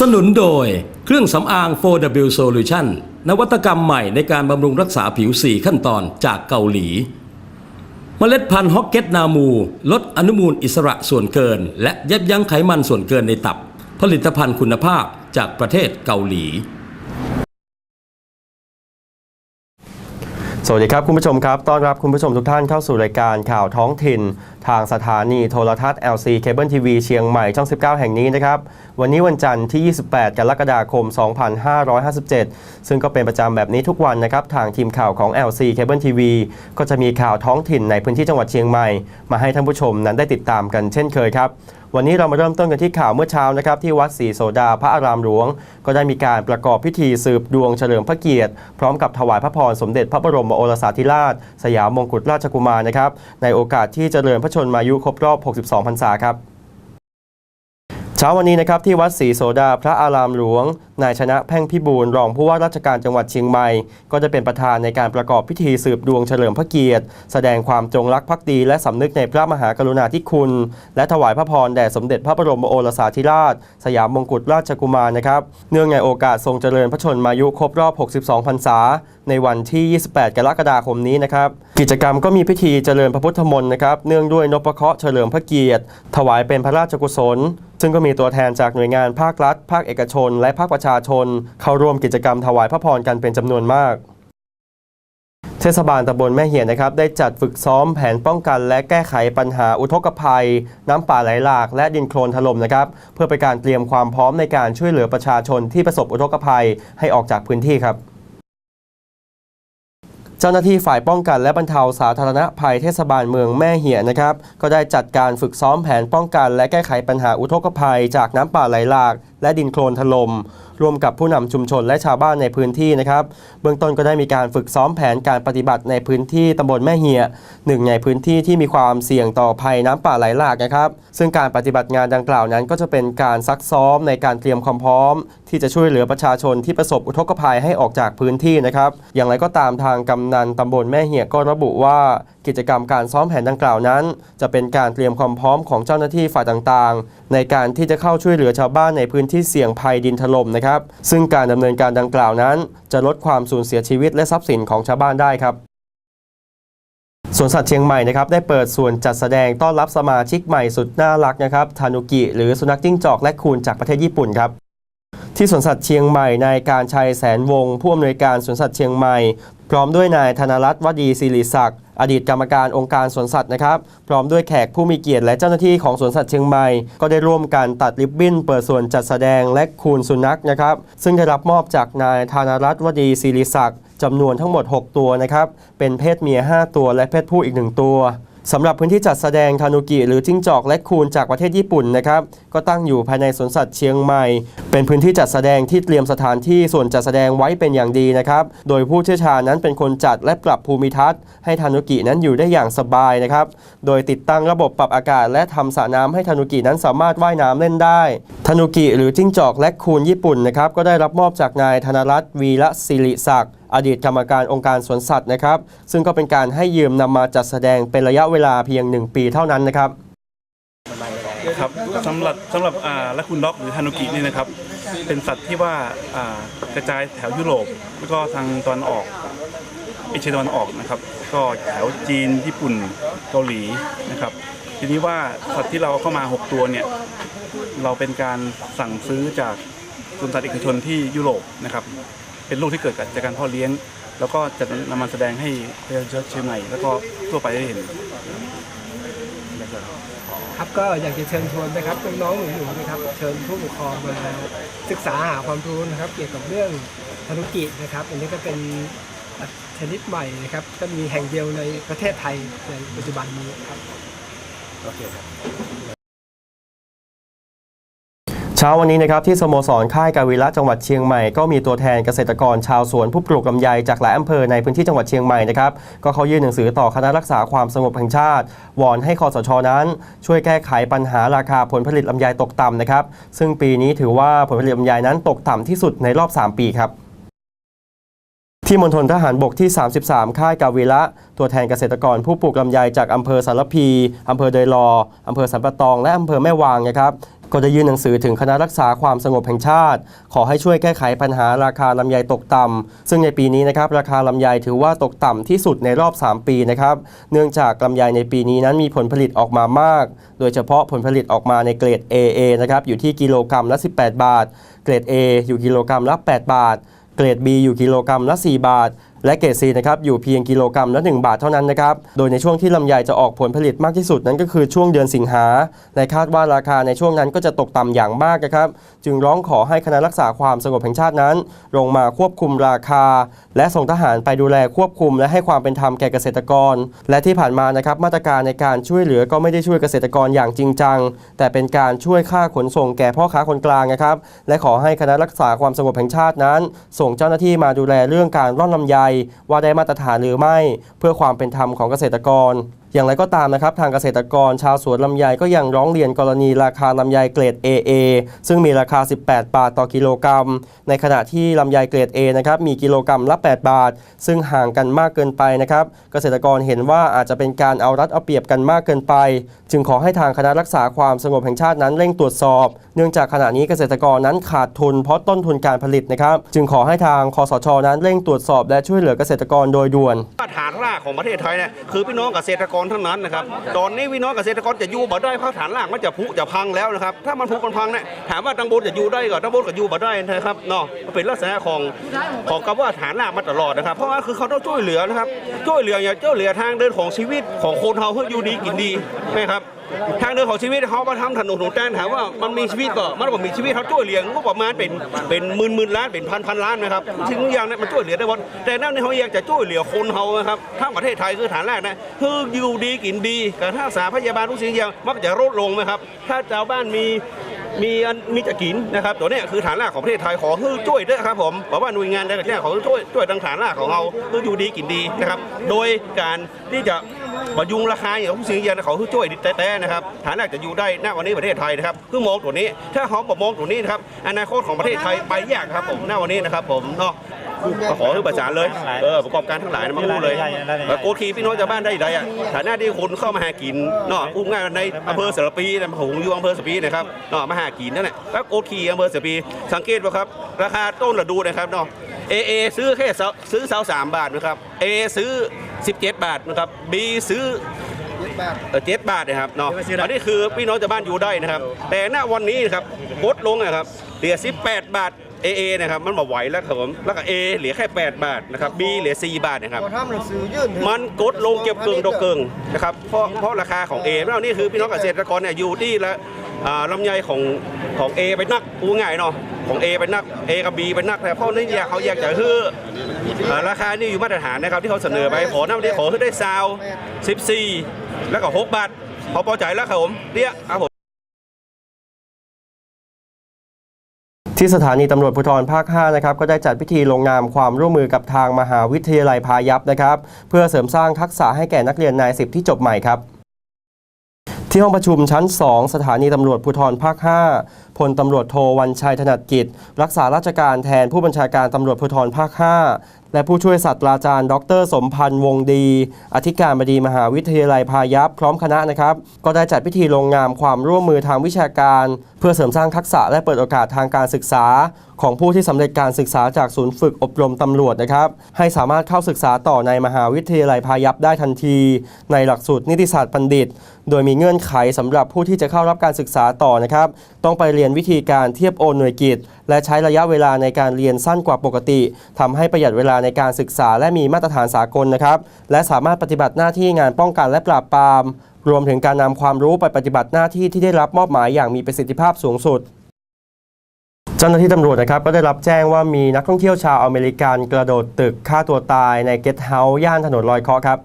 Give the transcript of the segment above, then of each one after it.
สนุนโดยเครื่องสำอาง 4W Solution นวัตกรรมใหม่ในการบำรุงรักษาผิว 4 ขั้นตอนจากเกาหลี เมล็ดพันธุ์ฮอกเก็ตนามู ลดอนุมูลอิสระส่วนเกิน และยับยั้งไขมันส่วนเกินในตับ ผลิตภัณฑ์คุณภาพจากประเทศเกาหลี สวัสดีครับ คุณผู้ชมครับ ต้อนรับคุณผู้ชมทุกท่านเข้าสู่รายการข่าวท้องถิ่น ทางสถานีโทรทัศน์ LC Cable TV เชียงใหม่ช่อง 19 แห่งนี้นะครับ วันนี้วันจันทร์ที่ 28 กรกฎาคม 2557 ซึ่งก็เป็นประจำแบบนี้ทุกวันนะครับ ทางทีมข่าวของ LC Cable TV ก็จะมีข่าวท้องถิ่นในพื้นที่จังหวัดเชียงใหม่ มาให้ท่านผู้ชมนั้นได้ติดตามกันเช่นเคยครับ วันนี้เรามาเริ่มต้นกันที่ข่าวเมื่อเช้านะครับที่วัดศรีโสดาพระอารามหลวง ก็ได้มีการประกอบพิธีสืบดวงเฉลิมพระเกียรติ พร้อมกับถวายพระพรสมเด็จพระบรมโอรสาธิราช สยามมงกุฎราชกุมารนะครับในโอกาสที่เจริญพระชนมายุครบรอบ 62 พรรษาครับ ช้าวันนี้นะครับที่วัดศรีโสดาพระอารามหลวง นายชนะแพ่งพิบูลรองผู้ว่าราชการจังหวัดเชียงใหม่ ก็จะเป็นประธานในการประกอบพิธีสืบดวงเฉลิมพระเกียรติ แสดงความจงรักภักดีและสำนึกในพระมหากรุณาธิคุณ และถวายพระพรแด่สมเด็จพระบรมโอรสาธิราช สยามมงกุฎราชกุมารนะครับเนื่องในโอกาสทรงเจริญพระชนมายุครบรอบ 62 พรรษา ในวันที่ 28 กรกฎาคมนี้นะครับกิจกรรมก็มีพิธีเจริญพระพุทธมนต์นะครับเนื่องด้วยนพเคราะห์เฉลิมพระเกียรติ ถวายเป็นพระราชกุศล ซึ่งก็มีตัวแทนจากหน่วยงานภาครัฐ ภาคเอกชน และภาคประชาชน เข้าร่วมกิจกรรมถวายพระพรกันเป็นจำนวนมากเทศบาลตำบลแม่เหียนนะครับได้จัดฝึกซ้อมแผนป้องกัน และแก้ไขปัญหาอุทกภัย น้ำป่าไหลหลาก และดินโคลนถล่มนะครับเพื่อเป็นการเตรียมความพร้อมในการช่วยเหลือประชาชนที่ประสบอุทกภัยให้ออกจากพื้นที่ครับ เจ้าหน้าที่ฝ่ายป้องกันและบรรเทาสาธารณภัยเทศบาลเมืองแม่เหียนะครับก็ได้จัดการฝึกซ้อมแผนป้องกัน และแก้ไขปัญหาอุทกภัย จากน้ำป่าไหลหลาก และดินโคลนถล่มร่วมกับผู้นำชุมชนและชาวบ้านในพื้นที่นะครับเบื้องต้นก็ได้มีการฝึกซ้อมแผนการปฏิบัติในพื้นที่ตำบลแม่เหียหนึ่งในพื้นที่ที่มีความเสี่ยงต่อภัยน้ำป่าไหลหลากนะครับ ซึ่งการปฏิบัติงานดังกล่าวนั้น ก็จะเป็นการซักซ้อมในการเตรียมความพร้อม ที่จะช่วยเหลือประชาชนที่ประสบอุทกภัยให้ออกจากพื้นที่นะครับ อย่างไรก็ตามทางกำนันตำบลแม่เหียก็ระบุว่ากิจกรรมการซ้อมแผนดังกล่าวนั้น จะเป็นการเตรียมความพร้อมของเจ้าหน้าที่ฝ่ายต่างๆ ในการที่จะเข้าช่วยเหลือชาวบ้านในพื้นที่เสี่ยงภัยดินถล่มนะครับ ซึ่งการดำเนินการดังกล่าวนั้น จะลดความสูญเสียชีวิตและทรัพย์สินของชาวบ้านได้ครับสวนสัตว์เชียงใหม่นะครับได้เปิดส่วนจัดแสดงต้อนรับสมาชิกใหม่สุดน่ารักนะครับทานุกิ หรือสุนัขจิ้งจอกและคูนจากประเทศญี่ปุ่นครับที่สวนสัตว์เชียงใหม่นายการชัยแสนวงผู้อำนวยการสวนสัตว์เชียงใหม่ พร้อมด้วยนายธนรัตน์วดีศิริศักดิ์ อดีตกรรมการองค์การสวนสัตว์นะครับ พร้อมด้วยแขกผู้มีเกียรติและเจ้าหน้าที่ของสวนสัตว์เชียงใหม่ ก็ได้ร่วมกันตัดริบบิ้น เปิดส่วนจัดแสดงและคูนสุนัขนะครับ ซึ่งได้รับมอบจากนายธนรัตน์วดีศิริศักดิ์จำนวนทั้งหมด 6 ตัวนะครับ เป็นเพศเมีย 5 ตัวและเพศผู้อีก 1 ตัว สำหรับพื้นที่จัดแสดงทานุกิ หรือจิ้งจอกและคูนจากประเทศญี่ปุ่นนะครับก็ตั้งอยู่ภายในสวนสัตว์เชียงใหม่ เป็นพื้นที่จัดแสดงที่เตรียมสถานที่ส่วนจัดแสดงไว้เป็นอย่างดีนะครับโดยผู้เชี่ยวชาญนั้นเป็นคนจัดและปรับภูมิทัศน์ให้ทานุกินั้นอยู่ได้อย่างสบายนะครับโดยติดตั้งระบบปรับอากาศ และทำสระน้ำให้ทานุกินั้นสามารถว่ายน้ำเล่นได้ทานุกิ หรือจิ้งจอกและคูนญี่ปุ่นนะครับก็ได้รับมอบจากนายธนรัตน์วีระศิริศักดิ์ อดีตกรรมการองค์การสวนสัตว์นะครับ ซึ่งก็เป็นการให้ยืมนำมาจัดแสดงเป็นระยะเวลาเพียง 1 ปีเท่านั้นนะครับครับสำหรับสำหรับอ่าและคุณด็อกหรือฮานุกินี่นะครับ เป็นสัตว์ที่ว่าอ่ากระจายแถวยุโรปแล้วก็ทางตอนออกเอเชียตะวันออกนะครับ ก็แถวจีนญี่ปุ่นเกาหลีนะครับ ทีนี้ว่าสัตว์ที่เราเข้ามา 6 ตัวเนี่ยเราเป็นการสั่งซื้อจากสวนสัตว์เอกชนที่ยุโรปนะครับ เป็นลูกที่เกิดจากการพ่อเลี้ยง แล้วก็จะนำมาแสดงให้ประชาชนเชียงใหม่แล้วก็ทั่วไปได้เห็นครับก็อยากจะเชิญชวนนะครับน้องๆหนูๆนะครับ เชิญผู้ปกครองมาศึกษาหาความรู้นะครับ เกี่ยวกับเรื่องธนุกินะครับอันนี้ก็เป็นชนิดใหม่นะครับก็มีแห่งเดียวในประเทศไทยในปัจจุบันนี้ครับโอเคครับเช้าวันนี้นะครับที่สโมสรค่ายกาวิระจังหวัดเชียงใหม่ก็มีตัวแทนเกษตรกรชาวสวนผู้ปลูกลำไยจากหลายอำเภอในพื้นที่จังหวัดเชียงใหม่นะครับก็เขายื่นหนังสือต่อคณะรักษาความสงบแห่งชาติ วอนให้คอสชนั้น ช่วยแก้ไขปัญหาราคาผลผลิตลำไยตกต่ำนะครับซึ่งปีนี้ถือว่าผลผลิตลำไยนั้นตกต่ำที่สุดในรอบ 3 ปีครับ ที่มณฑลทหารบกที่ 33 ค่ายกาวิระตัวแทนเกษตรกรผู้ปลูกลำไยจากอำเภอสารพีอำเภอเดยลออำเภอสันปะตอง และอำเภอแม่วางนะครับก็ได้ยื่นหนังสือถึงคณะรักษาความสงบแห่งชาติ ขอให้ช่วยแก้ไขปัญหาราคาลำไยตกต่ำซึ่งในปีนี้นะครับราคาลำไยถือว่าตกต่ำที่สุดในรอบ 3 ปีนะครับเนื่องจากลำไยในปีนี้นั้นมีผลผลิตออกมามาก โดยเฉพาะผลผลิตออกมาในเกรด AA นะครับอยู่ที่กิโลกรัมละ 18 บาท เกรด A อยู่กิโลกรัมละ 8 บาท เกรด B อยู่กิโลกรัมละ 4 บาท และเกรด C นะครับอยู่เพียงกิโลกรัมละ1บาทเท่านั้นนะครับโดยในช่วงที่ลำไยจะออกผลผลิตมากที่สุดนั้นก็คือช่วงเดือนสิงหาและคาดว่าราคาในช่วงนั้นก็จะตกต่ำอย่างมากนะครับจึงร้องขอให้คณะรักษาความสงบแห่งชาตินั้น ลงมาควบคุมราคา และส่งทหารไปดูแลควบคุม และให้ความเป็นธรรมแก่เกษตรกร และที่ผ่านมานะครับมาตรการในการช่วยเหลือก็ไม่ได้ช่วยเกษตรกรอย่างจริงจัง แต่เป็นการช่วยค่าขนส่งแก่พ่อค้าคนกลางนะครับและขอให้คณะรักษาความสงบแห่งชาตินั้น ส่งเจ้าหน้าที่มาดูแลเรื่องการร่อนลำไยว่าได้มาตรฐานหรือไม่ เพื่อความเป็นธรรมของเกษตรกร อย่างไรก็ตามนะครับทางเกษตรกรชาวสวนลำไยก็ยังร้องเรียนกรณีราคาลำไยเกรด AA ซึ่งมีราคา 18 บาทต่อกิโลกรัม ในขณะที่ลำไยเกรด A นะครับมีกิโลกรัมละ 8 บาท ซึ่งห่างกันมากเกินไปนะครับเกษตรกรเห็นว่าอาจจะเป็นการเอารัดเอาเปรียบกันมากเกินไป จึงขอให้ทางคณะรักษาความสงบแห่งชาตินั้นเร่งตรวจสอบ เนื่องจากขณะนี้เกษตรกรนั้นขาดทุนเพราะต้นทุนการผลิตนะครับจึงขอให้ทางคอสชนั้นเร่งตรวจสอบ และช่วยเหลือเกษตรกรโดยด่วน ฐานรากของประเทศไทยเนี่ยคือพี่น้องเกษตรกรเท่านั้นนะครับตอนนี้พี่น้องเกษตรกรจะอยู่บ่ได้เพราะฐานรากมันจะพุจะพังแล้วนะครับถ้ามันพุมันพังเนี่ยถามว่าตังบนจะอยู่ได้ก็ตังบนก็อยู่บ่ได้นะครับเนาะเป็นลักษณะของของคำว่าฐานรากมาตลอดนะครับ เพราะว่าคือเขาต้องช่วยเหลือนะครับช่วยเหลืออย่างช่วยเหลือทางเดินของชีวิตของคนเฮาเพื่ออยู่ดีกินดีนะครับทางเดินของชีวิตเขามาทำถนนหนทางถามว่ามันมีชีวิตก็มันบอกมีชีวิตเขาช่วยเหลืองบประมาณเป็นเป็นหมื่นหมื่นล้านเป็นพันพันล้านนะครับสิ่งอย่างนี่มันช่วยเหลือได้หมดแต่นั่นเขาอยากจะช่วยเหลือคนเขาครับถ้าประเทศไทยคือฐานแรกนะคืออยู่ดีกินดีการรักษาพยาบาลทุกสิ่งอย่างมักจะลดลงนะครับ ถ้าชาวบ้านมีมีมีจะกินนะครับตัวนี้คือฐานรากของประเทศไทยขอให้ช่วยด้วยครับผมบอกว่าหน่วยงานใดก็แล้ขอช่วยช่วยทางฐานรากของเราคืออยู่ดีกินดีนะครับ โดยการที่จะบรรยุงราคาอย่างทุกสิ่งอย่างขาคือช่วยแต่นะครับฐานรากจะอยู่ได้ณวันนี้ประเทศไทยนะครับคือมองตัวนี้ ถ้าเขาบอกมองตัวนี้นะครับอนาคตของประเทศไทยไปยากครับผมณวันนี้นะครับผมเนาะก็ขอให้ประสานเลยเออประกอบการทั้งหลายนะมาพูดเลยแล้วโกคีพี่น้องชาวบ้านได้ใดอะฐานะที่คนเข้ามาหากินเนาะอุ้มง่ายในอำเภอเสรปีนะผมอยู่อำเภอเสรปีนะครับเนาะมาหากินนั่นแหละแล้วโกคีอำเภอเสรปี สังเกตว่าครับราคาต้นระดูนะครับเนาะเอเอซื้อแค่เสาซื้อเสาสามบาทนะครับเอซื้อ 17 บาทนะครับบีซื้อ เออเจ็ดบาทนะครับเนาะอันนี้คือพี่น้องชาวบ้านอยู่ได้นะครับ แต่ณวันนี้นะครับลดลงนะครับเหลือ 18 บาท AA นะครับมันมาไหวแล้วครับผมแล้วก็ A เหลือแค่ 8 บาทนะครับ B เหลือ 4 บาทนะครับทำหนังสือยื่นถึงมันกดลงเก็บเกิงดอกเกิงนะครับเพราะเพราะราคาของ A แล้วนี่คือพี่น้องเกษตรกรเนี่ยอยู่ที่ละอ่าลำไยของของ A ไปนักพูดง่ายเนาะของ A ไปนัก A กับ B ไปนักแต่เพราะนี่อยากเขาอยากจะคืออ่าราคานี่อยู่มาตรฐานนะครับที่เขาเสนอไปขอน้ำได้ขอให้ได้ซาว 14 แล้วก็6บาทพอพอใจแล้วครับผมเนี่ยครับผมที่สถานีตำรวจภูธรภาค 5 นะครับ ก็ได้จัดพิธีลงนามความร่วมมือกับทางมหาวิทยาลัยพายัพนะครับ เพื่อเสริมสร้างทักษะให้แก่นักเรียนนายสิบที่จบใหม่ครับ ที่ห้องประชุมชั้น 2 สถานีตำรวจภูธรภาค 5 พลตำรวจโทวันชัยถนัดกิจ รักษาราชการแทนผู้บัญชาการตำรวจภูธรภาค 5 และผู้ช่วยศาสตราจารย์ ดร สมพันธ์วงดี อธิการบดีมหาวิทยาลัยพายัพพร้อมคณะนะครับ ก็ได้จัดพิธีลงนามความร่วมมือทางวิชาการ พื่อเสริมสร้างทักษะและเปิดโอกาสทางการศึกษา ของผู้ที่สำเร็จการศึกษาจากศูนย์ฝึกอบรมตำรวจนะครับ ให้สามารถเข้าศึกษาต่อในมหาวิทยาลัยพายัพได้ทันที ในหลักสูตรนิติศาสตร์บัณฑิต โดยมีเงื่อนไขสำหรับผู้ที่จะเข้ารับการศึกษาต่อนะครับ ต้องไปเรียนวิธีการเทียบโอนหน่วยกิจ และใช้ระยะเวลาในการเรียนสั้นกว่าปกติทำให้ประหยัดเวลาในการศึกษาและมีมาตรฐานสากลนะครับและสามารถปฏิบัติหน้าที่งานป้องกันและปราบปราม รวมถึงการนำความรู้ไปปฏิบัติหน้าที่ที่ได้รับมอบหมายอย่างมีประสิทธิภาพสูงสุด เจ้าหน้าที่ตำรวจนะครับก็ได้รับแจ้งว่ามีนักท่องเที่ยวชาวอเมริกันกระโดดตึกฆ่าตัวตายในเกสต์เฮาส์ย่านถนนลอยเคราะห์ครับ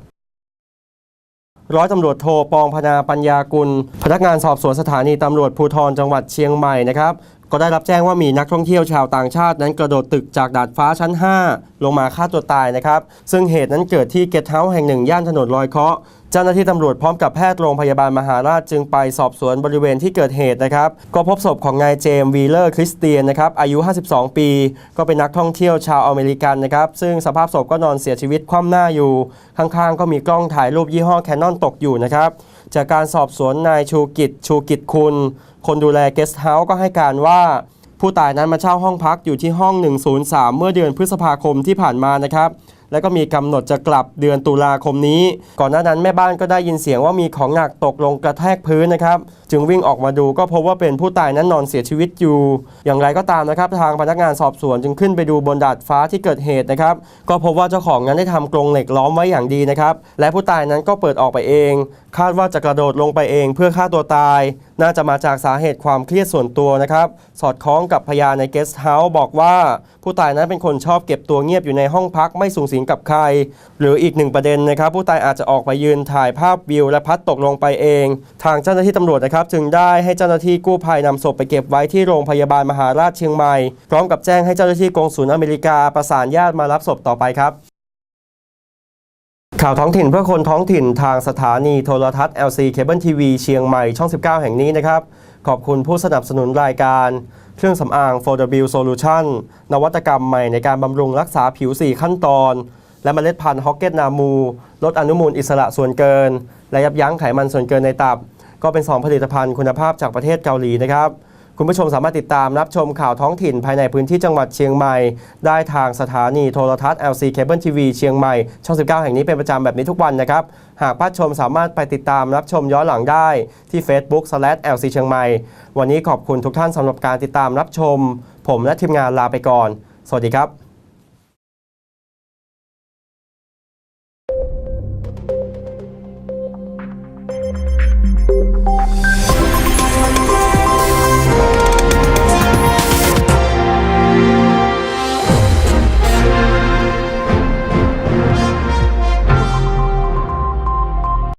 ร้อยตำรวจโทปองพนาปัญญากุล พนักงานสอบสวนสถานีตำรวจภูธรจังหวัดเชียงใหม่นะครับ ก็ได้รับแจ้งว่ามีนักท่องเที่ยวชาวต่างชาตินั้นกระโดดตึกจากดาดฟ้าชั้น 5 ลงมาฆ่าตัวตายนะครับ ซึ่งเหตุนั้นเกิดที่เกตเฮาส์แห่งหนึ่งย่านถนนลอยเคราะห์เจ้าหน้าที่ตำรวจพร้อมกับแพทย์โรงพยาบาลมหาราชจึงไปสอบสวนบริเวณที่เกิดเหตุนะครับ ก็พบศพของนายเจมส์วีเลอร์คริสเตียนนะครับอายุ 52 ปี ก็เป็นนักท่องเที่ยวชาวอเมริกันนะครับซึ่งสภาพศพก็นอนเสียชีวิตคว่ำหน้าอยู่ ข้างๆ ก็มีกล้องถ่ายรูปยี่ห้อแคนนอนตกอยู่นะครับ จากการสอบสวนนายชูกิจชูกิจคุณ คนดูแลเกสต์เฮาส์ก็ให้การว่า ผู้ตายนั้นมาเช่าห้องพักอยู่ที่ห้อง 103 เมื่อเดือนพฤษภาคมที่ผ่านมานะครับ แล้วก็มีกำหนดจะกลับเดือนตุลาคมนี้ ก่อนหน้านั้นแม่บ้านก็ได้ยินเสียงว่ามีของหนักตกลงกระแทกพื้นนะครับจึงวิ่งออกมาดูก็พบว่าเป็นผู้ตายนั้นนอนเสียชีวิตอยู่ อย่างไรก็ตามนะครับทางพนักงานสอบสวนจึงขึ้นไปดูบนดาดฟ้าที่เกิดเหตุนะครับก็พบว่าเจ้าของนั้นได้ทำกรงเหล็กล้อมไว้อย่างดีนะครับและผู้ตายนั้นก็เปิดออกไปเอง คาดว่าจะกระโดดลงไปเองเพื่อฆ่าตัวตาย น่าจะมาจากสาเหตุความเครียดส่วนตัวนะครับสอดคล้องกับพยานในเกสต์เฮาส์บอกว่า ผู้ตายนั้นเป็นคนชอบเก็บตัวเงียบอยู่ในห้องพักไม่สูงสิงกับใคร หรืออีกหนึ่งประเด็นนะครับ ผู้ตายอาจจะออกไปยืนถ่ายภาพวิว และพัดตกลงไปเอง ทางเจ้าหน้าที่ตำรวจนะครับ จึงได้ให้เจ้าหน้าที่กู้ภัยนำศพไปเก็บไว้ที่โรงพยาบาลมหาราชเชียงใหม่ พร้อมกับแจ้งให้เจ้าหน้าที่กองศูนย์อเมริกาประสานญาติมารับศพต่อไปครับข่าวท้องถิ่นเพื่อคนท้องถิ่นทางสถานีโทรทัศน์ LC Cable TV เชียงใหม่ช่อง 19 แห่งนี้นะครับ ขอบคุณผู้สนับสนุนรายการ เครื่องสำอาง 4W Solution นวัตกรรมใหม่ในการบำรุงรักษาผิว 4 ขั้นตอน และเมล็ดพันธุ์ฮอกเก็ตนามู ลดอนุมูลอิสระส่วนเกิน และยับยั้งไขมันส่วนเกินในตับ ก็เป็น 2 ผลิตภัณฑ์คุณภาพจากประเทศเกาหลีนะครับ คุณผู้ชมสามารถติดตามรับชมข่าวท้องถิ่นภายในพื้นที่จังหวัดเชียงใหม่ ได้ทางสถานีโทรทัศน์ LC Cable TV เชียงใหม่ ช่อง 19 แห่งนี้เป็นประจำแบบนี้ทุกวันนะครับ หากพลาดชมสามารถไปติดตามรับชมย้อนหลังได้ที่ Facebook LC เชียงใหม่ วันนี้ขอบคุณทุกท่านสำหรับการติดตามรับชม ผมและทีมงานลาไปก่อน สวัสดีครับ